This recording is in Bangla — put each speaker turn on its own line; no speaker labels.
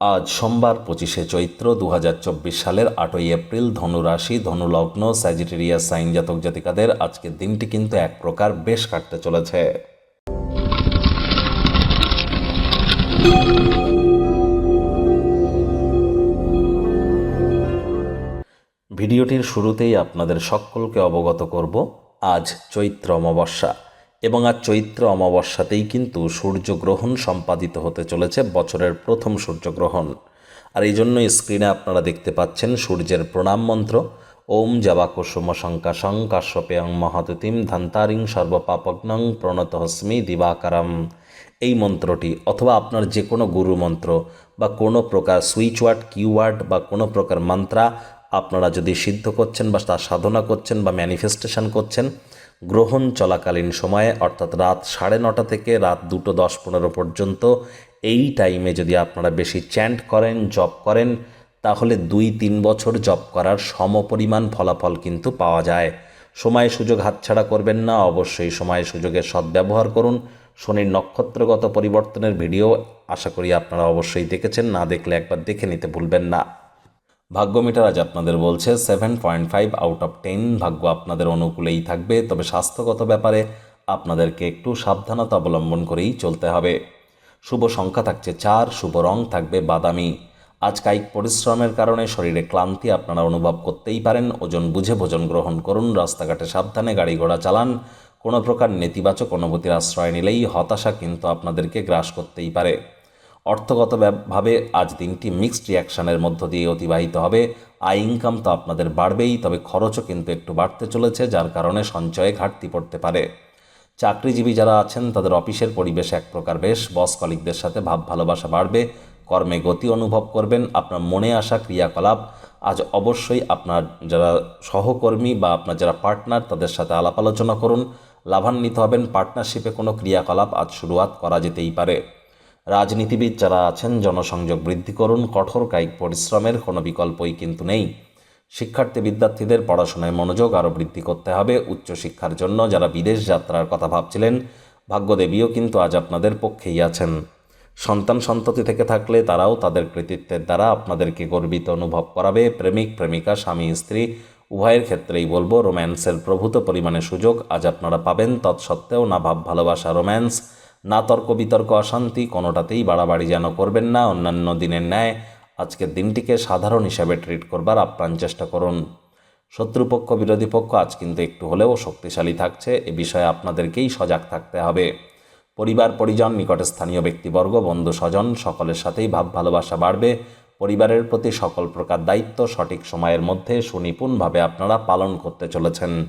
আজ সোমবার পঁচিশে চৈত্র দু হাজার চব্বিশ সালের আটই এপ্রিল ধনু রাশি স্যাজিটেরিয়া সাইন জাতক জাতিকাদের আজকের দিনটি কিন্তু এক প্রকার বেশ কাটতে চলেছে। ভিডিওটির শুরুতেই আপনাদের সকলকে অবগত করব, আজ চৈত্র অমাবস্যা। এবং আজ চৈত্র অমাবস্যাতেই কিন্তু সূর্যগ্রহণ সম্পাদিত হতে চলেছে বছরের প্রথম সূর্যগ্রহণ। আর এই জন্যই স্ক্রিনে আপনারা দেখতে পাচ্ছেন সূর্যের প্রণাম মন্ত্র। ওম জবাকুসুম শঙ্কাশং কাশ্যপেয়ং মহাতুতিম ধান্তারিং সর্বপাপগ্নং প্রণত হস্মি দিবাকারম। এই মন্ত্রটি অথবা আপনার যে কোনো গুরু মন্ত্র বা কোনো প্রকার সুইচ ওয়ার্ড কিওয়ার্ড বা কোনো প্রকার মন্ত্রা আপনারা যদি সিদ্ধ করছেন বা তার সাধনা করছেন বা ম্যানিফেস্টেশন করছেন গ্রহণ চলাকালীন সময়ে, অর্থাৎ রাত সাড়ে নটা থেকে রাত দুটো দশ পনেরো পর্যন্ত, এই টাইমে যদি আপনারা বেশি চ্যান্ট করেন জব করেন, তাহলে দুই তিন বছর জব করার সমপরিমাণ ফলাফল কিন্তু পাওয়া যায়। সময় সুযোগ হাতছাড়া করবেন না, অবশ্যই সময় সুযোগের সদ্ব্যবহার করুন। শনির নক্ষত্রগত পরিবর্তনের ভিডিও আশা করি আপনারা অবশ্যই দেখেছেন, না দেখলে একবার দেখে নিতে ভুলবেন না। ভাগ্য মিটার আজ আপনাদের বলছে seven point five out of ten ভাগ্য আপনাদের অনুকূলেই থাকবে। তবে স্বাস্থ্যগত ব্যাপারে আপনাদেরকে একটু সাবধানতা অবলম্বন করেই চলতে হবে। শুভ সংখ্যা থাকছে চার, শুভ রং থাকবে বাদামি। আজ কায়িক পরিশ্রমের কারণে শরীরে ক্লান্তি আপনারা অনুভব করতেই পারেন। ওজন বুঝে ভোজন গ্রহণ করুন, রাস্তাঘাটে সাবধানে গাড়ি ঘোড়া চালান। কোনো প্রকার নেতিবাচক অনুভূতির আশ্রয় নিলেই হতাশা কিন্তু আপনাদেরকে গ্রাস করতেই পারে। অর্থগত ব্যব- ভাবে আজ দিনটি মিক্সড রিয়াকশনের মধ্য দিয়ে অতিবাহিত হবে। আয় ইনকাম তো আপনাদের বাড়বেই, তবে খরচও কিন্তু একটু বাড়তে চলেছে, যার কারণে সঞ্চয়ে ঘাটতি পড়তে পারে। চাকরিজীবী যারা আছেন, তাদের অফিসের পরিবেশ এক প্রকার বেশ। বস কলিকদের সাথে ভাব ভালোবাসা বাড়বে, কর্মে গতি অনুভব করবেন, আপনার মনে আসা ক্রিয়াকলাপ। আজ অবশ্যই আপনার যারা সহকর্মী বা আপনার যারা পার্টনার, তাদের সাথে আলাপ আলোচনা করুন। লাভান্বিত হবেন, পার্টনারশিপে কোনো ক্রিয়াকলাপ আজ শুরুয়াত করা যেতেই পারে। রাজনীতিবিদ যারা আছেন, জনসংযোগ বৃদ্ধি করুন, কঠোর কায়িক পরিশ্রমের কোনো বিকল্পই কিন্তু নেই। শিক্ষার্থী বিদ্যার্থীদের পড়াশোনায় মনোযোগ আরও বৃদ্ধি করতে হবে। উচ্চশিক্ষার জন্য যারা বিদেশ যাত্রার কথা ভাবছিলেন, ভাগ্যদেবীও কিন্তু আজ আপনাদের পক্ষেই আছেন। সন্তান সন্ততি থেকে থাকলে তারাও তাদের কৃতিত্বের দ্বারা আপনাদেরকে গর্বিত অনুভব করাবে। প্রেমিক, প্রেমিকা, স্বামী, স্ত্রী, উভয়ের ক্ষেত্রেই বলব, রোম্যান্সের প্রভূত পরিমাণে সুযোগ আজ আপনারা পাবেন। তৎসত্ত্বেও না ভাব ভালোবাসা, রোম্যান্স না তর্ক বিতর্ক অশান্তি কোনোটাতেই বাড়াবাড়ি যেন করবেন না, অন্যান্য দিনের ন্যায়। আজকের দিনটিকে সাধারণ হিসাবে ট্রিট করবার আপ্রাণ চেষ্টা করুন। শত্রুপক্ষ, বিরোধী পক্ষ আজ কিন্তু একটু হলেও শক্তিশালী থাকছে, এ বিষয়ে আপনাদেরকেই সজাগ থাকতে হবে। পরিবার, পরিজন, নিকটে স্থানীয় ব্যক্তিবর্গ, বন্ধু, স্বজন, সকলের সাথেই ভাব, ভালোবাসা বাড়বে। পরিবারের প্রতি সকল প্রকার দায়িত্ব সঠিক সময়ের মধ্যে সুনিপুণভাবে আপনারা পালন করতে চলেছেন।